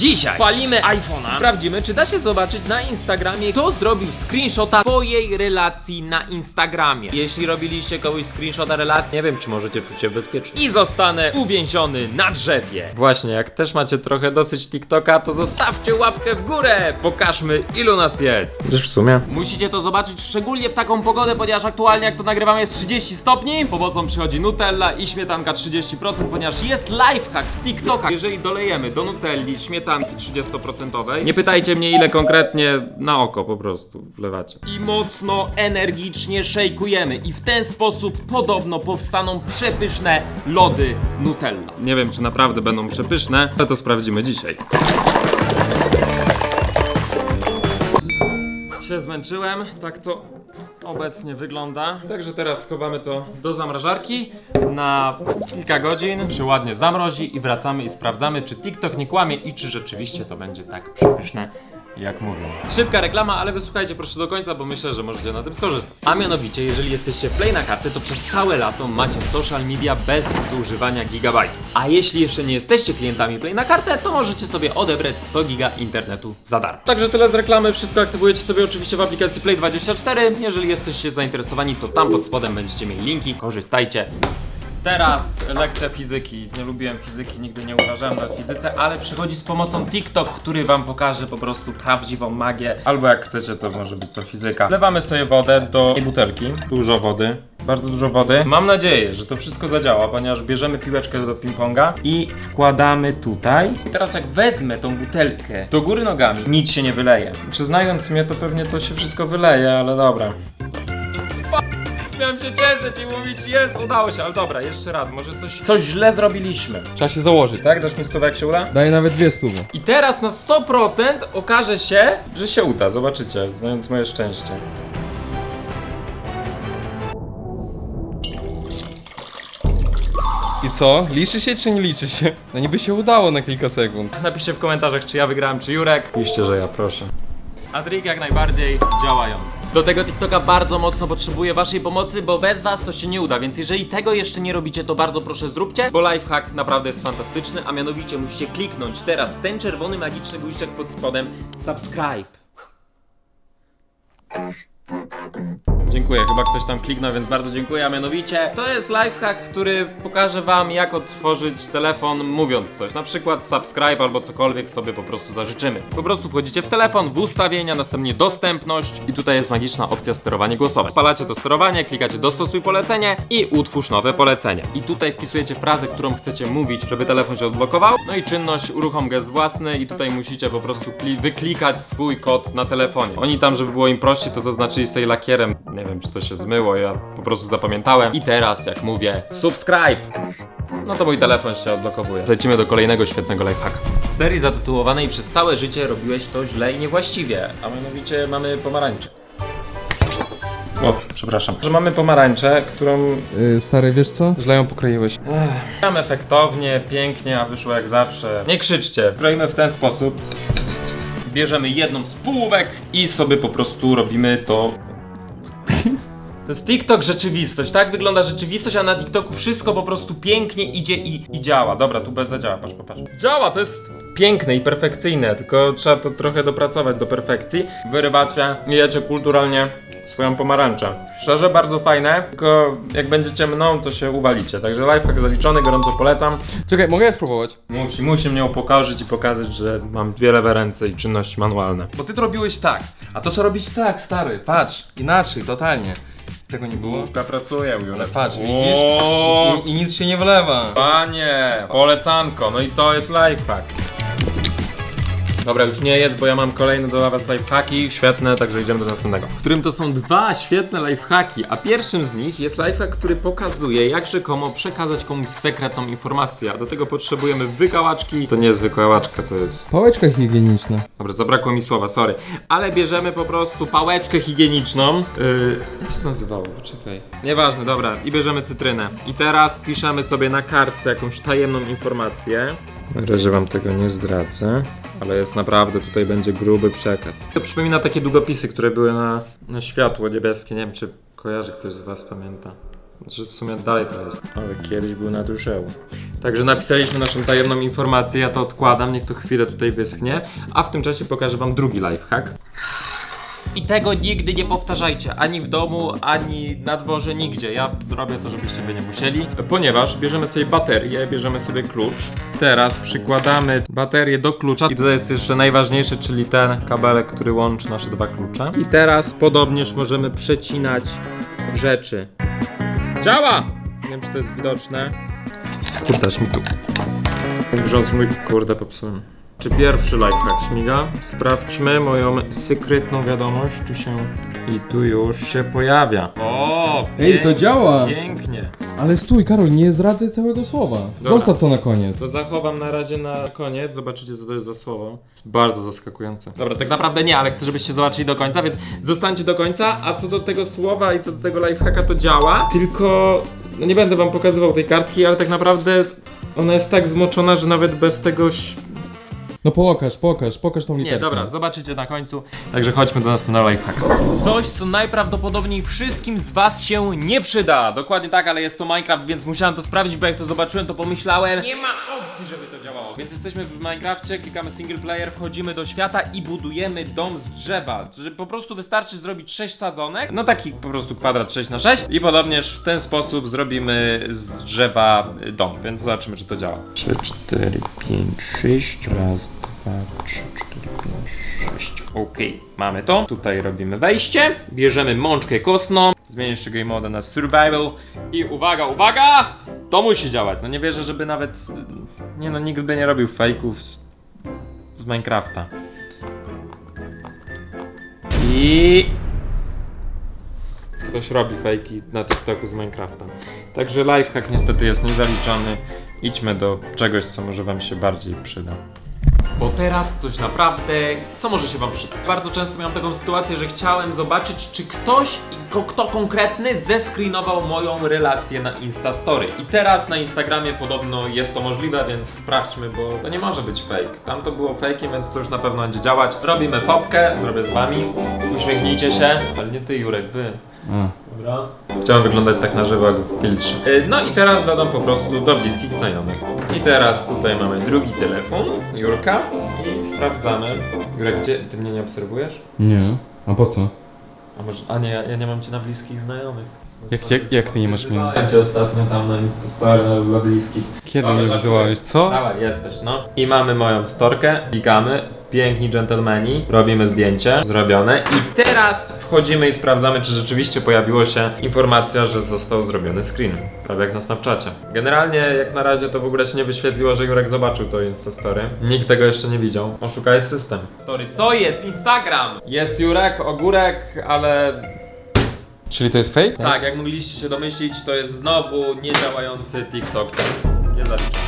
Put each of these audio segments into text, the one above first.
Dzisiaj palimy iPhone'a. Sprawdzimy, czy da się zobaczyć na Instagramie, kto zrobił screenshota twojej relacji na Instagramie. Jeśli robiliście komuś screenshota relacji, nie wiem, czy możecie czuć się bezpiecznie. I zostanę uwięziony na drzewie. Właśnie, jak też macie trochę dosyć TikToka, to zostawcie łapkę w górę. Pokażmy, ilu nas jest. Też w sumie. Musicie to zobaczyć szczególnie w taką pogodę, ponieważ aktualnie jak to nagrywamy jest 30 stopni. Pomocą przychodzi Nutella i śmietanka 30%, ponieważ jest lifehack z TikToka. Jeżeli dolejemy do Nutelli śmietanki 30%, nie pytajcie mnie ile konkretnie na oko po prostu wlewacie. I mocno energicznie szejkujemy i w ten sposób podobno powstaną przepyszne lody Nutella. Nie wiem czy naprawdę będą przepyszne, ale to sprawdzimy dzisiaj. Się zmęczyłem, tak to obecnie wygląda. Także teraz schowamy to do zamrażarki na kilka godzin, się ładnie zamrozi i wracamy i sprawdzamy, czy TikTok nie kłamie i czy rzeczywiście to będzie tak przepyszne. Jak mówią. Szybka reklama, ale wysłuchajcie proszę do końca, bo myślę, że możecie na tym skorzystać. A mianowicie, jeżeli jesteście Play na kartę, to przez całe lato macie social media bez zużywania gigabajtów. A jeśli jeszcze nie jesteście klientami Play na kartę, to możecie sobie odebrać 100 giga internetu za darmo. Także tyle z reklamy, wszystko aktywujecie sobie oczywiście w aplikacji Play24. Jeżeli jesteście zainteresowani, to tam pod spodem będziecie mieli linki, korzystajcie. Teraz lekcja fizyki. Nie lubiłem fizyki, nigdy nie uważałem na fizyce, ale przychodzi z pomocą TikTok, który wam pokaże po prostu prawdziwą magię. Albo jak chcecie, to może być to fizyka. Wlewamy sobie wodę do tej butelki. Dużo wody. Bardzo dużo wody. Mam nadzieję, że to wszystko zadziała, ponieważ bierzemy piłeczkę do ping-ponga i wkładamy tutaj. I teraz jak wezmę tą butelkę do góry nogami, nic się nie wyleje. Przyznając mnie, to pewnie to się wszystko wyleje, ale dobra. Miałem się cieszyć i mówić, jest, udało się, ale dobra, jeszcze raz, może coś, coś źle zrobiliśmy. Trzeba się założyć, tak? Dasz mi stówę jak się uda? Daję nawet dwie stówy. I teraz na 100% okaże się, że się uda, zobaczycie, znając moje szczęście. I co? Liczy się czy nie liczy się? No niby się udało na kilka sekund. Napiszcie w komentarzach, czy ja wygrałem, czy Jurek. Piszcie, że ja, proszę. A trik jak najbardziej działający. Do tego TikToka bardzo mocno potrzebuję waszej pomocy, bo bez was to się nie uda, więc jeżeli tego jeszcze nie robicie, to bardzo proszę zróbcie, bo lifehack naprawdę jest fantastyczny, a mianowicie musicie kliknąć teraz ten czerwony magiczny guziczek pod spodem subscribe. Dziękuję, chyba ktoś tam kliknął, więc bardzo dziękuję, a mianowicie to jest lifehack, który pokaże wam jak otworzyć telefon mówiąc coś, na przykład subscribe albo cokolwiek sobie po prostu zażyczymy. Po prostu wchodzicie w telefon, w ustawienia, następnie dostępność i tutaj jest magiczna opcja sterowanie głosowe. Palacie to sterowanie, klikacie dostosuj polecenie i utwórz nowe polecenie. I tutaj wpisujecie frazę, którą chcecie mówić, żeby telefon się odblokował, no i czynność uruchom gest własny i tutaj musicie po prostu kli- wyklikać swój kod na telefonie. Oni tam, żeby było im prościej, to zaznaczyli sobie lakierem. Nie wiem, czy to się zmyło, ja po prostu zapamiętałem. I teraz, jak mówię, subscribe! No to mój telefon się odblokowuje. Lecimy do kolejnego świetnego lifehacka. Z serii zatytułowanej przez całe życie robiłeś to źle i niewłaściwie, a mianowicie mamy pomarańczę. O, przepraszam. Że mamy pomarańczę, którą Yy, stary, wiesz co? Źle ją pokroiłeś. Mam efektownie, pięknie, a wyszło jak zawsze. Nie krzyczcie. Kroimy w ten sposób. Bierzemy jedną z półek i sobie po prostu robimy to. To jest TikTok rzeczywistość, tak wygląda rzeczywistość, a na TikToku wszystko po prostu pięknie idzie i, i działa. Dobra, tu bez zadziała, patrz, popatrz. Działa, to jest piękne i perfekcyjne, tylko trzeba to trochę dopracować do perfekcji. Wyrywacie, jecie kulturalnie swoją pomarańczę. Szczerze, bardzo fajne, tylko jak będziecie mną, to się uwalicie. Także lifehack zaliczony, gorąco polecam. Czekaj, mogę ja spróbować? Musi, musi mnie upokorzyć i pokazać, że mam dwie lewe ręce i czynności manualne. Bo ty to robiłeś tak, a to trzeba robić tak, stary, patrz, inaczej, totalnie. Tego nie było? Główka pracuje, Ale patrz, widzisz? I, I nic się nie wlewa. Panie, polecanko, no i to jest lifehack. Dobra, już nie jest, bo ja mam kolejne do was lifehacki, świetne, także idziemy do następnego. W którym to są dwa świetne lifehacki, a pierwszym z nich jest lifehack, który pokazuje, jak rzekomo przekazać komuś sekretną informację. A do tego potrzebujemy wykałaczki. To nie jest wykałaczka, to jest Pałeczka higieniczna. Dobra, zabrakło mi słowa, sorry. Ale bierzemy po prostu pałeczkę higieniczną. Yy, jak się nazywało? Poczekaj. Nieważne, dobra. I bierzemy cytrynę. I teraz piszemy sobie na kartce jakąś tajemną informację. Na razie wam tego nie zdradzę, ale jest naprawdę, tutaj będzie gruby przekaz. To przypomina takie długopisy, które były na, na światło niebieskie. Nie wiem, czy kojarzy ktoś z was, pamięta. Znaczy w sumie dalej to jest. Ale kiedyś był na duszełu. Także napisaliśmy naszą tajemną informację, ja to odkładam, niech to chwilę tutaj wyschnie, a w tym czasie pokażę wam drugi lifehack. I tego nigdy nie powtarzajcie, ani w domu, ani na dworze, nigdzie. Ja robię to, żebyście wy nie musieli, ponieważ bierzemy sobie baterię, bierzemy sobie klucz. Teraz przykładamy baterię do klucza i tutaj jest jeszcze najważniejsze, czyli ten kabelek, który łączy nasze dwa klucze. I teraz podobnież możemy przecinać rzeczy. Działa! Nie wiem, czy to jest widoczne. Kurde, mi tu. Grząc mój kurde popsułem. Czy pierwszy lifehack śmiga? Sprawdźmy moją sekretną wiadomość, czy się... I tu już się pojawia. O! Ej, to działa! Pięknie. Ale stój, Karol, nie zdradzaj całego słowa. Dobra. Zostaw to na koniec. To zachowam na razie na koniec, zobaczycie co to jest za słowo. Bardzo zaskakujące. Dobra, tak naprawdę nie, ale chcę, żebyście zobaczyli do końca, więc zostańcie do końca, a co do tego słowa i co do tego lifehacka to działa, tylko no nie będę wam pokazywał tej kartki, ale tak naprawdę ona jest tak zmoczona, że nawet bez tego... ś- No pokaż, pokaż, pokaż tą literkę. Nie, dobra, zobaczycie na końcu. Także chodźmy do następnego lifehacka. Coś, co najprawdopodobniej wszystkim z was się nie przyda. Dokładnie tak, ale jest to Minecraft, więc musiałem to sprawdzić, bo jak to zobaczyłem, to pomyślałem, nie ma opcji, żeby to. Więc jesteśmy w Minecrafcie, klikamy single player, wchodzimy do świata i budujemy dom z drzewa. Że po prostu wystarczy zrobić 6 sadzonek, no taki po prostu kwadrat 6 na 6 i podobnież w ten sposób zrobimy z drzewa dom, więc zobaczymy, czy to działa. 3, 4, 5, 6, raz, 2, 3, 4, 5, 6. Okej, mamy to. Tutaj robimy wejście, bierzemy mączkę kostną, zmienię jeszcze game modę na survival i uwaga, uwaga! To musi działać. No nie wierzę, żeby nawet... Nie no, nikt by nie robił fejków z, z Minecrafta. I... Ktoś robi fejki na TikToku z Minecrafta. Także lifehack niestety jest niezaliczony. Idźmy do czegoś, co może wam się bardziej przyda. Bo teraz coś naprawdę, co może się wam przydać. Bardzo często miałem taką sytuację, że chciałem zobaczyć, czy ktoś, i kto konkretny, zescreenował moją relację na Instastory. I teraz na Instagramie podobno jest to możliwe, więc sprawdźmy, bo to nie może być fake. Tam to było fake'iem, więc to już na pewno będzie działać. Robimy fopkę, zrobię z wami. Uśmiechnijcie się. Ale nie ty, Jurek, wy. A. Dobra. Chciałem wyglądać tak na żywo jak w filtrze. Y, No i teraz dodam po prostu do bliskich znajomych. I teraz tutaj mamy drugi telefon, Jurka, i sprawdzamy. Jurek, gdzie ty mnie nie obserwujesz? Nie. A po co? A może. A nie, ja, ja nie mam cię na bliskich znajomych. Jak- jak- jak ty nie masz mnie? Ja cię ostatnio tam na Instastory na- dla bliskich. Kiedy Dobra, mnie żartuję. wyzwałeś, co? Dawaj, jesteś, no. I mamy moją storkę, klikamy, piękni dżentelmeni, robimy zdjęcie, zrobione i teraz wchodzimy i sprawdzamy, czy rzeczywiście pojawiło się informacja, że został zrobiony screen, prawie jak na Snapchacie. Generalnie, jak na razie to w ogóle się nie wyświetliło, że Jurek zobaczył to Instastory. Nikt tego jeszcze nie widział. Oszukaj system. Story, co jest? Instagram! Jest Jurek, ogórek, ale Czyli to jest fake? tak, jak mogliście się domyślić, to jest znowu niedziałający TikTok. Nie zaliczam.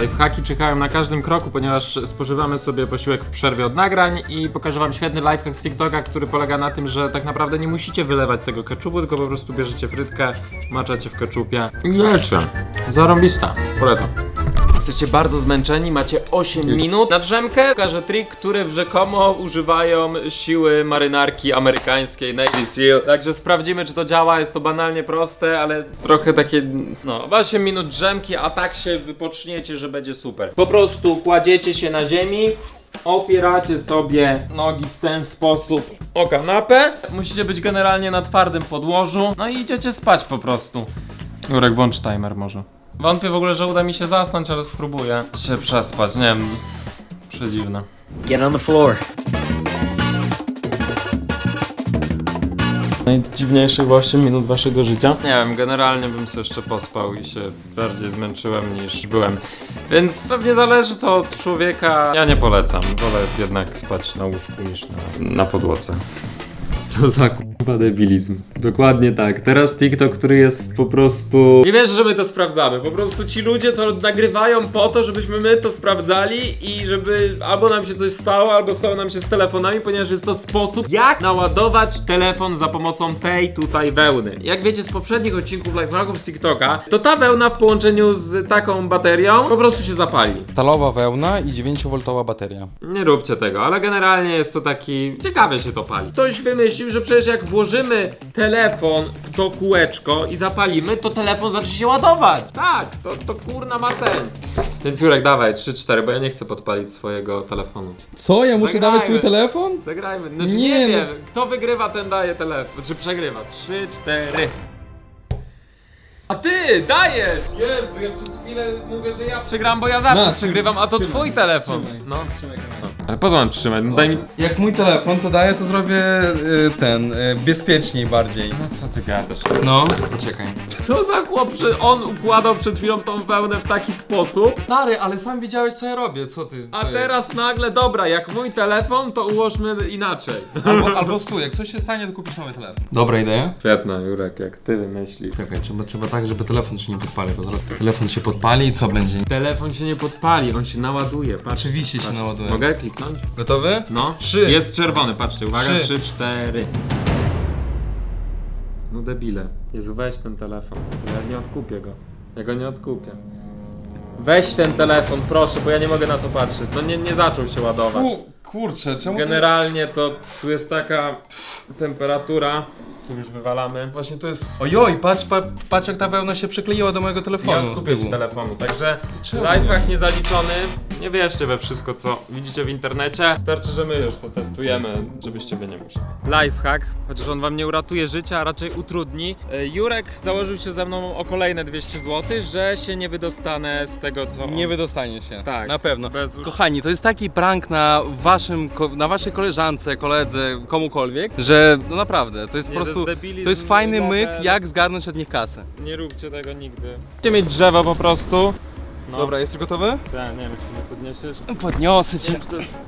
Lifehacki czekają na każdym kroku, ponieważ spożywamy sobie posiłek w przerwie od nagrań i pokażę wam świetny lifehack z TikToka, który polega na tym, że tak naprawdę nie musicie wylewać tego keczupu, tylko po prostu bierzecie frytkę, maczacie w keczupie i jecie. Zarąbista. Polecam. Jesteście bardzo zmęczeni, macie 8 minut na drzemkę. Pokażę trik, który w rzekomo używają siły marynarki amerykańskiej Navy SEAL. Także sprawdzimy, czy to działa. Jest to banalnie proste, ale trochę takie, no, 8 minut drzemki, a tak się wypoczniecie, że będzie super. Po prostu kładziecie się na ziemi, opieracie sobie nogi w ten sposób o kanapę. Musicie być generalnie na twardym podłożu, no i idziecie spać po prostu. Jurek, włącz timer może. Wątpię w ogóle, że uda mi się zasnąć, ale spróbuję się przespać. Nie wiem, przedziwne. Get on the floor. Najdziwniejszych 8 minut waszego życia? Nie wiem, generalnie bym sobie jeszcze pospał i się bardziej zmęczyłem niż byłem. Więc pewnie zależy to od człowieka. Ja nie polecam. Wolę jednak spać na łóżku niż na, na podłodze. Co za kurwa debilizm. Dokładnie tak. Teraz TikTok, który jest po prostu... Nie wiesz, że my to sprawdzamy. Po prostu ci ludzie to nagrywają po to, żebyśmy my to sprawdzali i żeby albo nam się coś stało, albo stało nam się z telefonami, ponieważ jest to sposób, jak naładować telefon za pomocą tej tutaj wełny. Jak wiecie z poprzednich odcinków live'haków z TikToka, to ta wełna w połączeniu z taką baterią po prostu się zapali. Stalowa wełna i 9V bateria. Nie róbcie tego, ale generalnie jest to taki... Ciekawie się to pali. Ktoś wymyślił, że przecież jak włożysz włożymy telefon w to kółeczko i zapalimy, to telefon zacznie się ładować. Tak, to, to kurna ma sens. Więc Jurek, dawaj, 3-4, bo ja nie chcę podpalić swojego telefonu. Co? Ja muszę dawać swój telefon? Zagrajmy. Znaczy, Nie, nie, no. wiem, kto wygrywa, ten daje telefon. Czy przegrywa? 3, 4. A ty dajesz! Jezu, ja przez chwilę mówię, że ja przegram, bo ja zawsze Na, przegrywam, a to twój telefon. trzymaj. No. Ale po co mam trzymać? No daj mi... Jak mój telefon to daje, to zrobię y, ten, y, bezpieczniej bardziej. No co ty gadasz? No, poczekaj. Co za chłop, że on układał przed chwilą tą wełnę w taki sposób, Stary, ale sam wiedziałeś co ja robię, co ty? a co jest? teraz nagle, dobra, jak mój telefon, to ułożmy inaczej. Albo, albo stój, jak coś się stanie, to kupisz nowy telefon. Dobra idea. Świetna, Jurek, jak ty wymyślisz. Czekaj, trzeba, trzeba tak, żeby telefon się nie podpalił. To zaraz telefon się podpali i co będzie? Telefon się nie podpali, on się naładuje, patrz. Oczywiście się naładuje. Mogę kliknąć? Gotowy? No. Trzy. Jest czerwony, patrzcie, uwaga, Trzy. trzy, cztery. No debile. Jezu, weź ten telefon. Ja nie odkupię go. Ja go nie odkupię. Weź ten telefon, proszę, bo ja nie mogę na to patrzeć. No nie, nie zaczął się ładować. Fu, kurczę, czemu Generalnie to tu jest taka temperatura. Tu już wywalamy. Właśnie to jest... Ojoj, patrz, pa, patrz jak ta wełna się przykleiła do mojego Nie telefonu z odkupię ci tyłu. telefonu, także Czemu lifehack niezaliczony. Nie wierzcie we wszystko, co widzicie w internecie. Starczy, że my już to testujemy, żebyście wy nie musieli. Lifehack, chociaż on wam nie uratuje życia, a raczej utrudni. E, Jurek założył się ze mną o kolejne 200 zł, że się nie wydostanę z tego, co on... Nie wydostanie się. Tak, Na pewno. bez usz- Kochani, to jest taki prank na waszym, ko- na waszej koleżance, koledze, komukolwiek, że no naprawdę, to jest Nie, po to prostu, jest debilizm to jest fajny myk, jak zgarnąć od nich kasę. Nie róbcie tego nigdy. Chcecie mieć drzewo po prostu. No. Dobra, jesteś gotowy? Ja, nie wiem, czy nie podniesiesz. Podniosę Nie wiem, czy to jest...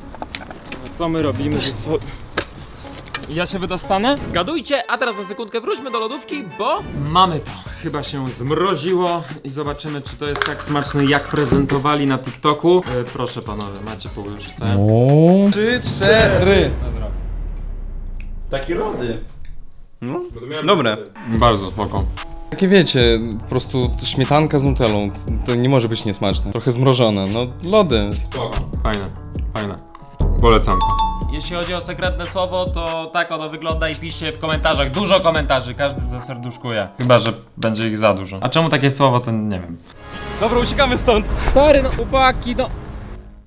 Co my robimy ze swo... Ja się wydostanę? Zgadujcie, a teraz na sekundkę wróćmy do lodówki, bo... Mamy to. Chyba się zmroziło i zobaczymy, czy to jest tak smaczne, jak prezentowali na TikToku. E, proszę panowie, macie po łyżce. O. Trzy, cztery. Dobra. Taki rody. No. Dobre. Bardzo spoko. Takie wiecie, po prostu śmietanka z nutellą, to nie może być niesmaczne. Trochę zmrożone, no lody. Spoko. Fajne, fajne. Polecam. Jeśli chodzi o sekretne słowo, to tak ono wygląda i piszcie w komentarzach. Dużo komentarzy, każdy zaserduszkuje. Chyba, że będzie ich za dużo. A czemu takie słowo, to nie wiem. Dobra, uciekamy stąd. Stary, no chłopaki, no